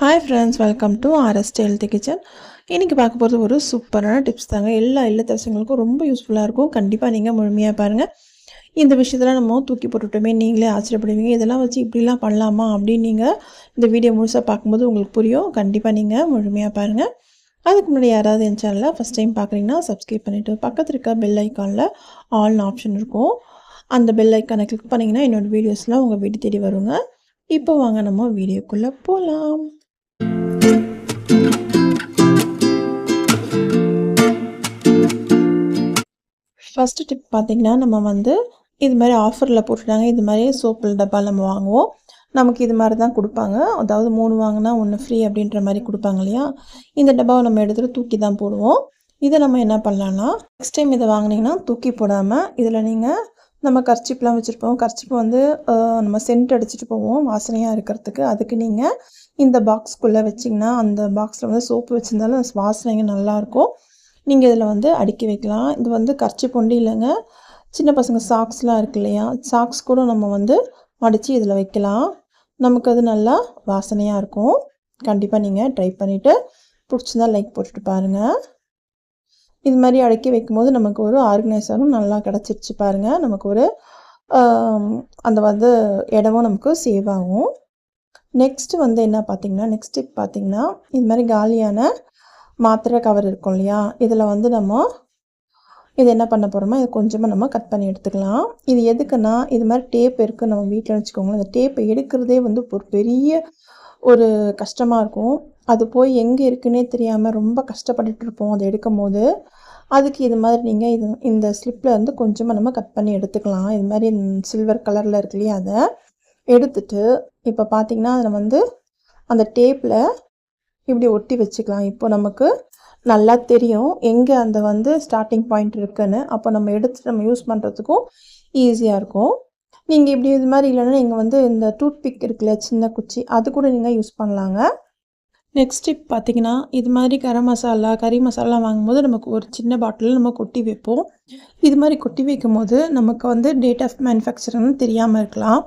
Hi friends welcome to RST health kitchen இன்றைக்கி பார்க்க போகிறது ஒரு சூப்பரான டிப்ஸ் தாங்க. எல்லா இல்லத்தரசங்களுக்கும் ரொம்ப யூஸ்ஃபுல்லாக இருக்கும். கண்டிப்பாக நீங்கள் முழுமையாக பாருங்கள் இந்த விஷயத்தில் நம்ம தூக்கி போட்டுட்டோமே நீங்களே ஆச்சரியப்படுவீங்க. இதெல்லாம் வச்சு இப்படிலாம் பண்ணலாமா அப்படின்னு நீங்கள் இந்த வீடியோ முழுசாக பார்க்கும்போது உங்களுக்கு புரியும். கண்டிப்பாக நீங்கள் முழுமையாக பாருங்கள் அதுக்கு முன்னாடி யாராவது என் சேனலில் ஃபஸ்ட் டைம் பார்க்குறீங்கன்னா சப்ஸ்கிரைப் பண்ணிவிட்டு பக்கத்தில் இருக்க பெல் ஐக்கானில் ஆல்னு ஆப்ஷன் இருக்கும். அந்த பெல் ஐக்கானை கிளிக் பண்ணிங்கன்னா என்னோடய வீடியோஸ்லாம் உங்கள் வீடு தேடி வருங்க. இப்போ வாங்க நம்ம வீடியோக்குள்ளே போகலாம் ஃபஸ்ட்டு டிப் பார்த்திங்கன்னா நம்ம வந்து இது மாதிரி ஆஃபரில் போட்டுட்டாங்க இது மாதிரி சோப்பு டப்பா நம்ம வாங்குவோம். நமக்கு இது மாதிரி தான் கொடுப்பாங்க. அதாவது மூணு வாங்கினா ஒன்று ஃப்ரீ அப்படின்ற மாதிரி கொடுப்பாங்க இல்லையா? இந்த டப்பாவை நம்ம எடுத்துகிட்டு தூக்கி தான் போடுவோம். இதை நம்ம என்ன பண்ணலான்னா நெக்ஸ்ட் டைம் இதை வாங்கினீங்கன்னா தூக்கி போடாமல் இதில் நீங்கள் நம்ம கர்ச்சிப்லாம் வச்சுருப்போம். கர்ச்சிப்பு வந்து நம்ம சென்ட் அடிச்சுட்டு போவோம் வாசனையாக இருக்கிறதுக்கு. அதுக்கு நீங்கள் இந்த பாக்ஸ்க்குள்ளே வச்சிங்கன்னா அந்த பாக்ஸில் வந்து சோப்பு வச்சுருந்தாலும் வாசனைங்க நல்லாயிருக்கும் நீங்கள் இதில் வந்து அடுக்கி வைக்கலாம். இது வந்து கர்ச்சி பொண்டி இல்லைங்க. சின்ன பசங்க சாக்ஸ்லாம் இருக்கு இல்லையா? சாக்ஸ் கூட நம்ம வந்து மடித்து இதில் வைக்கலாம். நமக்கு அது நல்லா வாசனையாக இருக்கும். கண்டிப்பாக நீங்கள் ட்ரை பண்ணிவிட்டு பிடிச்சிருந்தால் லைக் போட்டுட்டு பாருங்கள் இது மாதிரி அடுக்கி வைக்கும்போது நமக்கு ஒரு ஆர்கனைசரும் நல்லா கிடச்சிருச்சு பாருங்கள் நமக்கு ஒரு அந்த வந்து இடமும் நமக்கு சேவ் ஆகும். நெக்ஸ்ட்டு வந்து என்ன பார்த்திங்கன்னா நெக்ஸ்ட் டிப் பார்த்திங்கன்னா இது மாதிரி காலியான மாத்திரை கவர் இருக்கும் இல்லையா? இதில் வந்து நம்ம இது என்ன பண்ண போகிறோமோ இது கொஞ்சமாக நம்ம கட் பண்ணி எடுத்துக்கலாம். இது எதுக்குன்னா இது மாதிரி டேப் இருக்குது நம்ம வீட்டில் வச்சுக்கோங்களேன். இந்த டேப்பை எடுக்கிறதே வந்து ஒரு பெரிய ஒரு கஷ்டமாக இருக்கும். அது போய் எங்கே இருக்குன்னே தெரியாமல் ரொம்ப கஷ்டப்பட்டுட்டு இருப்போம். அதை எடுக்கும் போது அதுக்கு இது மாதிரி நீங்கள் இது இந்த ஸ்லிப்பில் வந்து கொஞ்சமாக நம்ம கட் பண்ணி எடுத்துக்கலாம். இது மாதிரி சில்வர் கலரில் இருக்கு இல்லையா? அதை எடுத்துட்டு இப்போ பார்த்திங்கன்னா அதில் வந்து அந்த டேப்பில் இப்படி ஒட்டி வச்சுக்கலாம். இப்போ நமக்கு நல்லா தெரியும் எங்கே அந்த வந்து ஸ்டார்டிங் பாயிண்ட் இருக்குன்னு. அப்போ நம்ம எடுத்து நம்ம யூஸ் பண்ணுறதுக்கும் ஈஸியாக இருக்கும். நீங்கள் இப்படி இது மாதிரி இல்லைன்னா நீங்கள் வந்து இந்த டூத் பிக் இருக்குல்ல சின்ன குச்சி அது கூட நீங்கள் யூஸ் பண்ணலாங்க. நெக்ஸ்ட் டிப் பார்த்தீங்கன்னா இது மாதிரி கரம் மசாலா கறி மசாலா வாங்கும்போது நமக்கு ஒரு சின்ன பாட்டிலில் நம்ம கொட்டி வைப்போம். இது மாதிரி கொட்டி வைக்கும் போது நமக்கு வந்து டேட் ஆஃப் மேனுஃபேக்சர்னு தெரியாமல் இருக்கலாம்.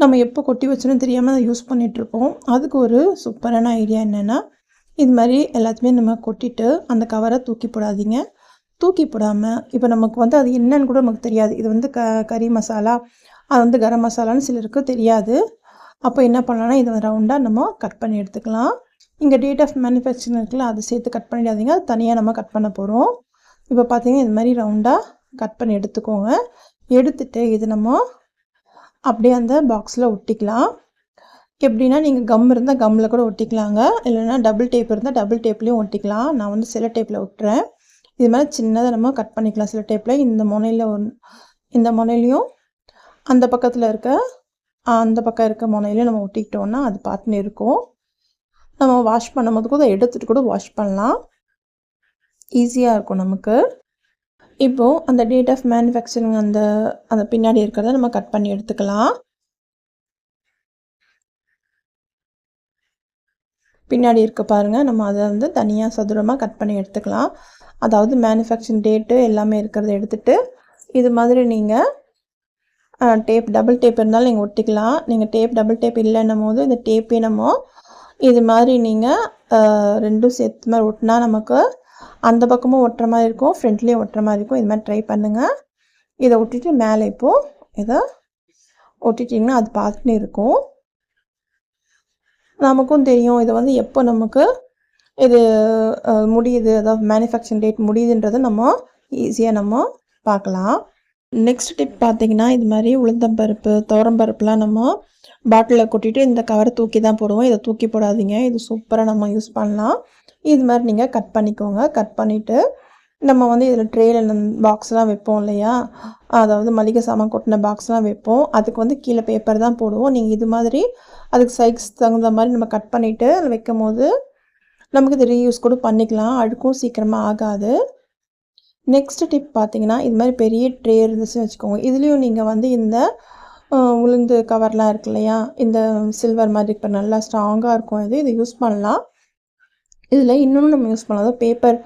நம்ம எப்போ கொட்டி வச்சோன்னு தெரியாமல் அதை யூஸ் பண்ணிகிட்ருப்போம் அதுக்கு ஒரு சூப்பரான ஐடியா என்னென்னா இது மாதிரி எல்லாத்தையுமே நம்ம கொட்டிட்டு அந்த கவரை தூக்கி போடாதீங்க. தூக்கி போடாமல் இப்போ நமக்கு வந்து அது என்னன்னு கூட நமக்கு தெரியாது. இது வந்து க கறி மசாலா அது வந்து கரம் மசாலான்னு சிலருக்கு தெரியாது. அப்போ என்ன பண்ணலாம்னா இதை ரவுண்டாக நம்ம கட் பண்ணி எடுத்துக்கலாம். இங்கே டேட் ஆஃப் மேனுஃபேக்சரிங் இருக்குல்ல அதை சேர்த்து கட் பண்ணிடாதீங்க. அது தனியாக நம்ம கட் பண்ண போகிறோம் இப்போ பார்த்தீங்கன்னா இது மாதிரி ரவுண்டாக கட் பண்ணி எடுத்துக்கோங்க. எடுத்துகிட்டு இது நம்ம அப்படியே அந்த பாக்ஸில் ஒட்டிக்கலாம். எப்படின்னா நீங்கள் கம் இருந்தால் கம்மில் கூட ஒட்டிக்கலாங்க. இல்லைன்னா டபுள் டேப் இருந்தால் டபுள் டேப்லேயும் ஒட்டிக்கலாம். நான் வந்து சில டேப்பில் ஒட்டுறேன். இது மாதிரி சின்னதாக நம்ம கட் பண்ணிக்கலாம். சில டேப்பில் இந்த முனையில் ஒன் இந்த முனையிலையும் அந்த பக்கத்தில் இருக்க அந்த பக்கம் இருக்க முனையிலையும் நம்ம ஒட்டிக்கிட்டோன்னா அது பார்த்துன்னு இருக்கும். நம்ம வாஷ் பண்ணும்போது கூட எடுத்துகிட்டு கூட வாஷ் பண்ணலாம். ஈஸியாக இருக்கும் நமக்கு. இப்போது அந்த டேட் ஆஃப் மேனுஃபேக்சரிங் அந்த அந்த பின்னாடி இருக்கிறத நம்ம கட் பண்ணி எடுத்துக்கலாம். பின்னாடி இருக்க பாருங்கள் நம்ம அதை வந்து தனியாக சதுரமாக கட் பண்ணி எடுத்துக்கலாம். அதாவது மேனுஃபேக்சரிங் டேட்டு எல்லாமே இருக்கிறத எடுத்துகிட்டு இது மாதிரி நீங்கள் டேப் டபுள் டேப் இருந்தாலும் நீங்கள் ஒட்டிக்கலாம். நீங்கள் டேப் டபுள் டேப் இல்லைன்னும் போது இந்த டேப் என்னமோ இது மாதிரி நீங்கள் ரெண்டும் சேர்த்து மாதிரி ஒட்டினா நமக்கு அந்த பக்கமும் ஒட்டுற மாதிரி இருக்கும் ஃப்ரண்ட்லேயும் ஒட்டுற மாதிரி இருக்கும். இது மாதிரி ட்ரை பண்ணுங்கள் இதை ஒட்டிட்டு மேலே இப்போது இதை ஒட்டிட்டிங்கன்னா அது பார்த்துட்டு இருக்கும். நமக்கும் தெரியும் இதை வந்து எப்போ நமக்கு இது முடியுது அதாவது மேனுஃபேக்சரிங் டேட் முடியுதுன்றதை நம்ம ஈஸியாக நம்ம பார்க்கலாம். நெக்ஸ்ட் டிப் பார்த்திங்கன்னா இது மாதிரி உளுந்தம்பருப்பு துவரம்பருப்புலாம் நம்ம பாட்டிலில் கொட்டிட்டு இந்த கவரை தூக்கி தான் போடுவோம். இதை தூக்கி போடாதீங்க. இது சூப்பராக நம்ம யூஸ் பண்ணலாம். இது மாதிரி நீங்கள் கட் பண்ணிக்கோங்க. கட் பண்ணிவிட்டு நம்ம வந்து இதில் ட்ரேயில் பாக்ஸ்லாம் வைப்போம் இல்லையா? அதாவது மளிகை சாமான் கொட்டின பாக்ஸ்லாம் வைப்போம். அதுக்கு வந்து கீழே பேப்பர் தான் போடுவோம். நீங்கள் இது மாதிரி அதுக்கு சைஸ் தகுந்த மாதிரி நம்ம கட் பண்ணிவிட்டு வைக்கும் போது நமக்கு இது ரீயூஸ் கூட பண்ணிக்கலாம். அழுக்கும் சீக்கிரமாக ஆகாது. நெக்ஸ்ட் டிப் பார்த்தீங்கன்னா இது மாதிரி பெரிய ட்ரே இருந்துச்சுன்னு வச்சுக்கோங்க. இதுலேயும் நீங்கள் வந்து இந்த உளுந்து கவர்லாம் இருக்கு இல்லையா? இந்த சில்வர் மாதிரி இப்போ நல்லா ஸ்ட்ராங்காக இருக்கும். இது இதை யூஸ் பண்ணலாம். இதில் இன்னொன்று நம்ம யூஸ் பண்ணலாம். பேப்பர்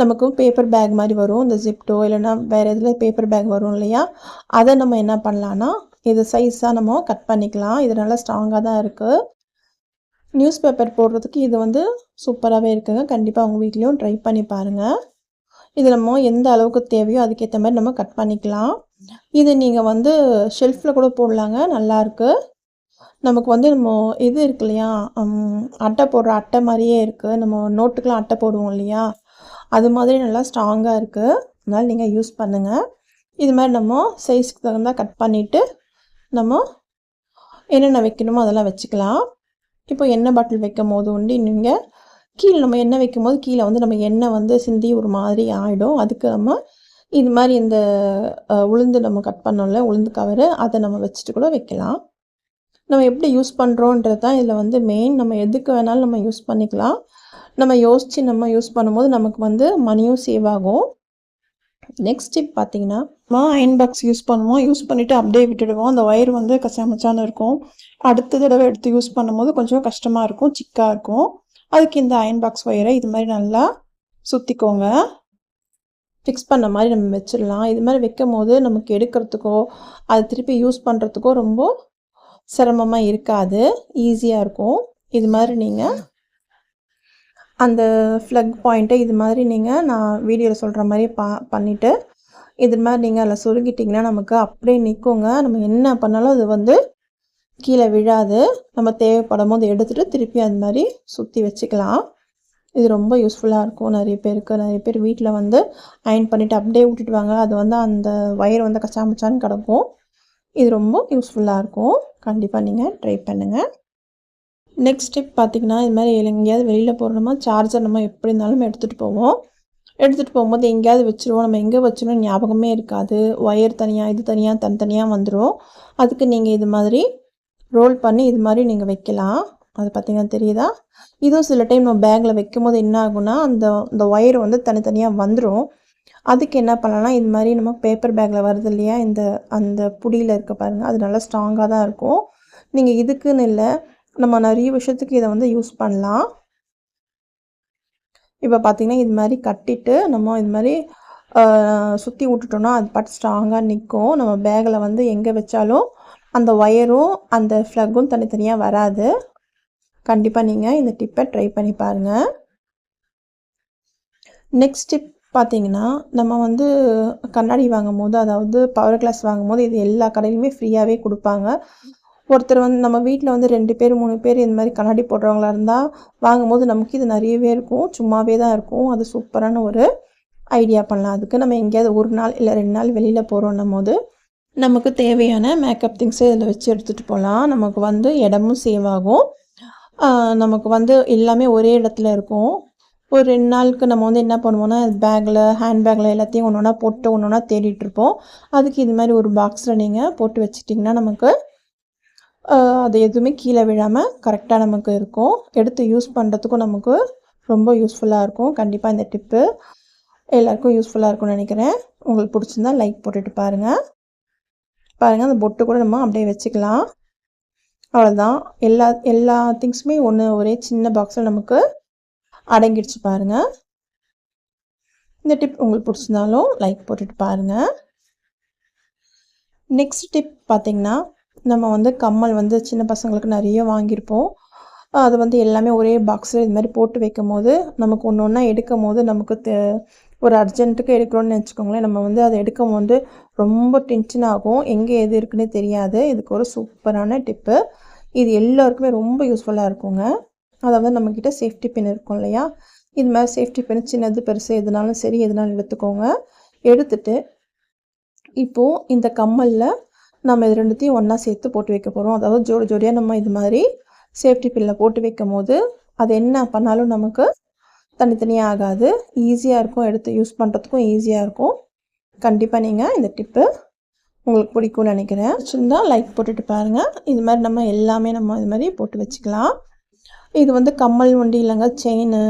நமக்கு பேப்பர் பேக் மாதிரி வரும். இந்த ஜிப்டோ இல்லைன்னா வேறு எதில் பேப்பர் பேக் வரும் இல்லையா? அதை நம்ம என்ன பண்ணலான்னா இது சைஸாக நம்ம கட் பண்ணிக்கலாம். இது நல்லா ஸ்ட்ராங்காக தான் இருக்குது நியூஸ் பேப்பர் போடுறதுக்கு இது வந்து சூப்பராகவே இருக்குங்க. கண்டிப்பாக உங்கள் வீட்லேயும் ட்ரை பண்ணி பாருங்கள் இது நம்ம எந்த அளவுக்கு தேவையோ அதுக்கேற்ற மாதிரி நம்ம கட் பண்ணிக்கலாம். இது நீங்கள் வந்து ஷெல்ஃபில் கூட போடலாங்க நல்லாயிருக்கு நமக்கு வந்து நம்ம இது இருக்கு இல்லையா அட்டை போடுற அட்டை மாதிரியே இருக்குது நம்ம நோட்டுக்கெலாம் அட்டை போடுவோம் இல்லையா அது மாதிரி நல்லா ஸ்ட்ராங்காக இருக்குது அதனால் நீங்கள் யூஸ் பண்ணுங்கள் இது மாதிரி நம்ம சைஸ்க்கு தகுந்தால் கட் பண்ணிவிட்டு நம்ம என்னென்ன வைக்கணுமோ அதெல்லாம் வச்சுக்கலாம். இப்போ எண்ணெய் பாட்டில் வைக்கும் போது உண்டு நீங்கள் கீழே நம்ம எண்ணெய் வைக்கும் போது கீழே வந்து நம்ம எண்ணெய் வந்து சிந்தி ஒரு மாதிரி ஆகிடும் அதுக்கு நம்ம இது மாதிரி இந்த உளுந்து நம்ம கட் பண்ணோம்ல உளுந்து கவரு அதை நம்ம வச்சுட்டு கூட வைக்கலாம். நம்ம எப்படி யூஸ் பண்ணுறோன்றது தான் இதில் வந்து மெயின் நம்ம எதுக்கு வேணாலும் நம்ம யூஸ் பண்ணிக்கலாம். நம்ம யோசித்து நம்ம யூஸ் பண்ணும்போது நமக்கு வந்து மணியும் சேவ் ஆகும். நெக்ஸ்ட் டிப் பார்த்தீங்கன்னா நம்ம அயன் பாக்ஸ் யூஸ் பண்ணுவோம். யூஸ் பண்ணிவிட்டு அப்படியே விட்டுடுவோம். அந்த ஒயர் வந்து கசாமச்சான்னு இருக்கும். அடுத்த தடவை எடுத்து யூஸ் பண்ணும்போது கொஞ்சம் கஷ்டமாக இருக்கும் சிக்காக இருக்கும். அதுக்கு இந்த அயன் பாக்ஸ் ஒயரை இது மாதிரி நல்லா சுற்றிக்கோங்க ஃபிக்ஸ் பண்ண மாதிரி நம்ம வச்சிடலாம். இது மாதிரி வைக்கும் போது நமக்கு எடுக்கிறதுக்கோ அது திருப்பி யூஸ் பண்ணுறதுக்கோ ரொம்ப சிரமமாக இருக்காது. ஈஸியாக இருக்கும். இது மாதிரி நீங்கள் அந்த ஃப்ளக் பாயிண்ட்டை இது மாதிரி நீங்கள் நான் வீடியோவில் சொல்கிற மாதிரி பா பண்ணிவிட்டு இது மாதிரி நீங்கள் அதில் சுருங்கிட்டிங்கன்னா நமக்கு அப்படியே நிற்குங்க நம்ம என்ன பண்ணாலும் அது வந்து கீழே விழாது. நம்ம தேவைப்படும் போது எடுத்துகிட்டு திருப்பி அது மாதிரி சுற்றி வச்சுக்கலாம். இது ரொம்ப யூஸ்ஃபுல்லாக இருக்கும். நிறைய பேருக்கு. நிறைய பேர் வீட்டில் வந்து அயன் பண்ணிவிட்டு அப்படியே விட்டுட்டுவாங்க அது வந்து அந்த ஒயர் வந்து கச்சாமச்சான்னு கிடக்கும். இது ரொம்ப யூஸ்ஃபுல்லாக இருக்கும். கண்டிப்பாக நீங்கள் ட்ரை பண்ணுங்கள் நெக்ஸ்ட் ஸ்டெப் பார்த்திங்கன்னா இது மாதிரி எங்கேயாவது வெளியில் போகிறோமா சார்ஜர் நம்ம எப்படி இருந்தாலும் எடுத்துகிட்டு போவோம். எடுத்துகிட்டு போகும்போது எங்கேயாவது வச்சுருவோம். நம்ம எங்கே வச்சிருவோம் ஞாபகமே இருக்காது. ஒயர் தனியாக இது தனியாக தனித்தனியாக வந்துடும் அதுக்கு நீங்கள் இது மாதிரி ரோல் பண்ணி இது மாதிரி நீங்கள் வைக்கலாம். அது பார்த்திங்கன்னா தெரியுதா? இதுவும் சில டைம் நம்ம பேக்கில் வைக்கும் போது என்ன ஆகும்னா அந்த இந்த ஒயர் வந்து தனித்தனியாக வந்துடும் அதுக்கு என்ன பண்ணலாம் இது மாதிரி நம்ம பேப்பர் பேக்கில் வருது இல்லையா இந்த அந்த புடியில் இருக்க பாருங்கள் அது நல்லா ஸ்ட்ராங்காக தான் இருக்கும். நீங்கள் இதுக்குன்னு இல்லை நம்ம நிறைய விஷயத்துக்கு இதை வந்து யூஸ் பண்ணலாம். இப்போ பார்த்திங்கன்னா இது மாதிரி கட்டிட்டு நம்ம இது மாதிரி சுற்றி விட்டுட்டோம்னா அது பாட்டு ஸ்ட்ராங்காக நிற்கும் நம்ம பேக்கில் வந்து எங்கே வச்சாலும் அந்த ஒயரும் அந்த ஃப்ளக்கும் தனித்தனியாக வராது. கண்டிப்பாக நீங்கள் இந்த டிப்பை ட்ரை பண்ணி பாருங்கள் நெக்ஸ்ட் டிப் பார்த்தீங்கன்னா நம்ம வந்து கண்ணாடி வாங்கும் போது அதாவது பவர் கிளாஸ் வாங்கும் போது இது எல்லா கடையிலுமே ஃப்ரீயாகவே கொடுப்பாங்க. ஒருத்தர் வந்து நம்ம வீட்டில் வந்து ரெண்டு பேர் மூணு பேர் இந்த மாதிரி கண்ணாடி போடுறவங்களா இருந்தால் வாங்கும்போது நமக்கு இது நிறையவே இருக்கும். சும்மாவே தான் இருக்கும். அது சூப்பரான ஒரு ஐடியா பண்ணலாம். அதுக்கு நம்ம எங்கேயாவது ஒரு நாள் இல்லை ரெண்டு நாள் வெளியில் போகிறோன்னும் போது நமக்கு தேவையான மேக்கப் திங்ஸை இதில் வச்சு எடுத்துகிட்டு போகலாம். நமக்கு வந்து இடமும் சேவ் ஆகும். நமக்கு வந்து எல்லாமே ஒரே இடத்துல இருக்கும். ஒரு ரெண்டு நாளுக்கு நம்ம வந்து என்ன பண்ணுவோம்னா பேக்கில் ஹேண்ட் பேக்கில் எல்லாத்தையும் ஒன்று ஒன்றா போட்டு ஒன்று ஒன்றா தேடிட்டுருப்போம் அதுக்கு இது மாதிரி ஒரு பாக்ஸில் நீங்கள் போட்டு வச்சிட்டிங்கன்னா நமக்கு அது எதுவுமே கீழே விழாமல் கரெக்டாக நமக்கு இருக்கும். எடுத்து யூஸ் பண்ணுறதுக்கும் நமக்கு ரொம்ப யூஸ்ஃபுல்லாக இருக்கும். கண்டிப்பாக இந்த டிப்பு எல்லாருக்கும் யூஸ்ஃபுல்லாக இருக்கும்னு நினைக்கிறேன். உங்களுக்கு பிடிச்சிருந்தா லைக் போட்டுட்டு பாருங்கள் பாருங்கள் அந்த பொட்டு கூட நம்ம அப்படியே வச்சுக்கலாம். அவ்வளோதான் எல்லா எல்லா திங்ஸுமே ஒன்று ஒரே சின்ன பாக்ஸில் நமக்கு அடங்கிடுச்சு பாருங்கள் இந்த டிப் உங்களுக்கு பிடிச்சிருந்தாலும் லைக் போட்டுட்டு பாருங்கள் நெக்ஸ்ட் டிப் பார்த்திங்கன்னா நம்ம வந்து கம்மல் வந்து சின்ன பசங்களுக்கு நிறைய வாங்கியிருப்போம். அது வந்து எல்லாமே ஒரே பாக்ஸில் இது மாதிரி போட்டு வைக்கும் போது நமக்கு ஒன்று ஒன்றா எடுக்கும் போது நமக்கு ஒரு அர்ஜென்ட்டுக்கு எடுக்கிறோன்னு வச்சுக்கோங்களேன் நம்ம வந்து அதை எடுக்கும் போது ரொம்ப டென்ஷன் ஆகும். எங்கே எது இருக்குன்னு தெரியாது. இதுக்கு ஒரு சூப்பரான டிப்பு இது எல்லாருக்குமே ரொம்ப யூஸ்ஃபுல்லாக இருக்குங்க. அதாவது நம்மக்கிட்ட சேஃப்டி பின் இருக்கும் இல்லையா? இது மாதிரி சேஃப்டி பின் சின்னது பெருசு எதுனாலும் சரி எதுனாலும் எடுத்துக்கோங்க. எடுத்துட்டு இப்போது இந்த கம்மலில் நம்ம இது ரெண்டுத்தையும் ஒன்றா சேர்த்து போட்டு வைக்க போகிறோம் அதாவது ஜோடி ஜோடியாக நம்ம இது மாதிரி சேஃப்டி பின்னில் போட்டு வைக்கும் போது அது என்ன பண்ணாலும் நமக்கு தனித்தனியாக ஆகாது ஈஸியாக இருக்கும். எடுத்து யூஸ் பண்ணுறதுக்கும் ஈஸியாக இருக்கும். கண்டிப்பாக நீங்கள் இந்த டிப்பு உங்களுக்கு பிடிக்கும்னு நினைக்கிறேன். வச்சுருந்தா லைக் போட்டுட்டு பாருங்கள் இது மாதிரி நம்ம எல்லாமே நம்ம இது மாதிரி போட்டு வச்சுக்கலாம். இது வந்து கம்மல் வண்டி இல்லைங்க செயின்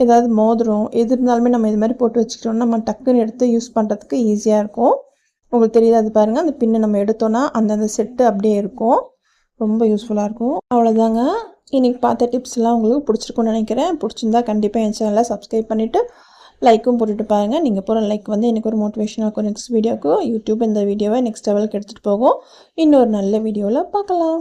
ஏதாவது மோதிரம் எது இருந்தாலுமே நம்ம இது மாதிரி போட்டு வச்சுக்கிட்டோம்னா நம்ம டக்குன்னு எடுத்து யூஸ் பண்ணுறதுக்கு ஈஸியாக இருக்கும். உங்களுக்கு தெரியாது அது பாருங்கள் அந்த பின்னை நம்ம எடுத்தோன்னா அந்தந்த செட்டு அப்படியே இருக்கும். ரொம்ப யூஸ்ஃபுல்லாக இருக்கும். அவ்வளோதாங்க இன்றைக்கி பார்த்த டிப்ஸ்லாம் உங்களுக்கு பிடிச்சிருக்குன்னு நினைக்கிறேன். பிடிச்சிருந்தா கண்டிப்பாக என் சேனலை சப்ஸ்கிரைப் பண்ணிவிட்டு லைக்கும் போட்டுட்டு பாருங்கள் நீங்கள் போகிற லைக் வந்து எனக்கு ஒரு மோட்டிவேஷனாக இருக்கும் நெக்ஸ்ட் வீடியோக்கு யூடியூப் இந்த வீடியோவை நெக்ஸ்ட் லெவலுக்கு எடுத்துகிட்டு போகும். இன்னொரு நல்ல வீடியோவில் பார்க்கலாம்.